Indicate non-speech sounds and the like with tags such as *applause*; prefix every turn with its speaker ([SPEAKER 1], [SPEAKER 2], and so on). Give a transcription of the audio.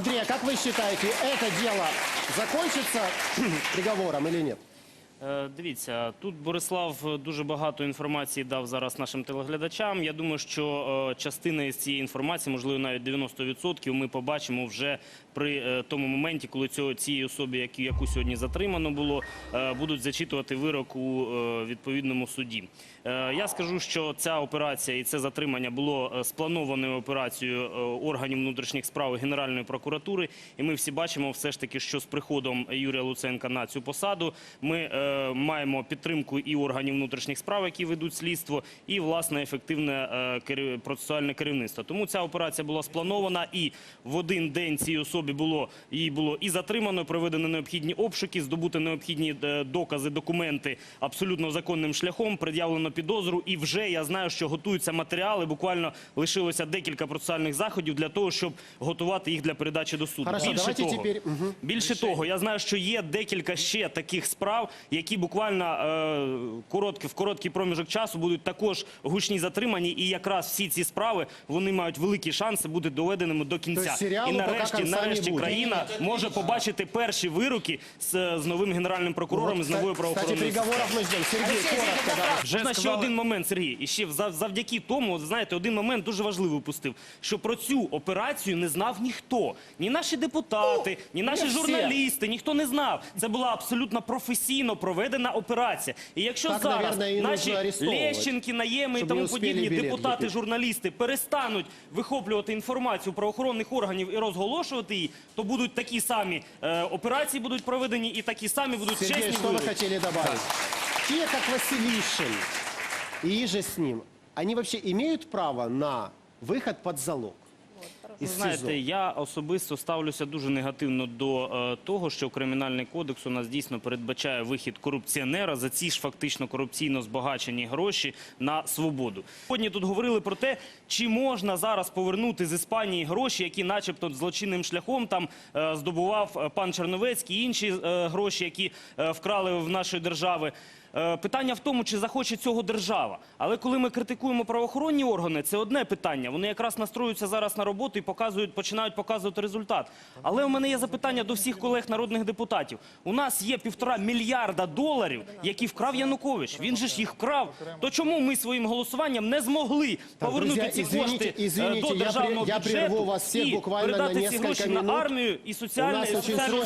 [SPEAKER 1] Андрей, а как вы считаете, это дело закончится *clears throat* приговором или нет?
[SPEAKER 2] Е, Дивіться, тут Борислав дуже багато інформації дав зараз нашим телеглядачам. Я думаю, що е, частина із цієї інформації, можливо, навіть 90%, ми побачимо вже при е, тому моменті, коли цього цієї особі, яку, яку сьогодні затримано було, будуть зачитувати вирок у відповідному суді. Я скажу, що ця операція і це затримання було спланованою операцією органів внутрішніх справ Генеральної прокуратури. І ми всі бачимо все ж таки, що з приходом Юрія Луценка на цю посаду ми маємо підтримку і органів внутрішніх справ, які ведуть слідство, і власне ефективне е, процесуальне керівництво. Тому ця операція була спланована, і в один день цій особі було її було і затримано, проведено необхідні обшуки, здобути необхідні е, докази, документи абсолютно законним шляхом, пред'явлено підозру. І вже я знаю, що готуються матеріали. Буквально лишилося декілька процесуальних заходів для того, щоб готувати їх для передачі до суду.
[SPEAKER 1] Хорошо,
[SPEAKER 2] Більше того. Більше того, я знаю, що є декілька ще таких справ, які буквально е, короткі, в короткий проміжок часу будуть також гучні затримані. І якраз всі ці справи вони мають великі шанси бути доведеними до кінця.
[SPEAKER 1] Тобто
[SPEAKER 2] і нарешті, нарешті
[SPEAKER 1] буде.
[SPEAKER 2] країна може побачити перші вироки з, з новим генеральним прокурором і з новою правоохоронною вже ще один момент, Сергій. І ще зав- завдяки тому, от знаєте, один момент дуже важливий упустив, що про цю операцію не знав ніхто. Ні наші депутати, ні наші журналісти, ніхто не знав. Це була абсолютно професійно проведена операція. І якщо
[SPEAKER 1] Так,
[SPEAKER 2] зараз
[SPEAKER 1] наверное,
[SPEAKER 2] наші Лещенки, Наєми і тому подібні депутати, журналісти перестануть вихоплювати інформацію правоохоронних органів і розголошувати її, то будуть такі самі е, операції будуть проведені і такі самі будуть
[SPEAKER 1] Сергей,
[SPEAKER 2] чесні
[SPEAKER 1] что вы
[SPEAKER 2] вироки.
[SPEAKER 1] хотели добавить? Те, как Василишин и же с ним, они вообще имеют право на выход под залог? Из
[SPEAKER 2] знаєте, я особисто ставлюся дуже негативно до е, того, що кримінальний кодекс у нас дійсно передбачає вихід корупціонера за ці ж фактично корупційно збагачені гроші на свободу. Сьогодні тут говорили про те, чи можна зараз повернути з Іспанії гроші, які, начебто, злочинним шляхом там е, здобував е, пан Черновецький і інші е, гроші, які е, вкрали в нашої держави. Е, Питання в тому, чи захоче цього держава. Але коли ми критикуємо правоохоронні органи, це одне питання. Вони якраз настроюються зараз на роботу і показують, починають показувати результат. Але у мене є запитання до всіх колег народних депутатів. У нас є півтора мільярда доларів, які вкрав Янукович. Він же ж їх вкрав. То чому ми своїм голосуванням не змогли повернути ці кошти е, до державного бюджету
[SPEAKER 1] вас всіх
[SPEAKER 2] і
[SPEAKER 1] буквально на
[SPEAKER 2] передати ці гроші на армію і соціальну сферу?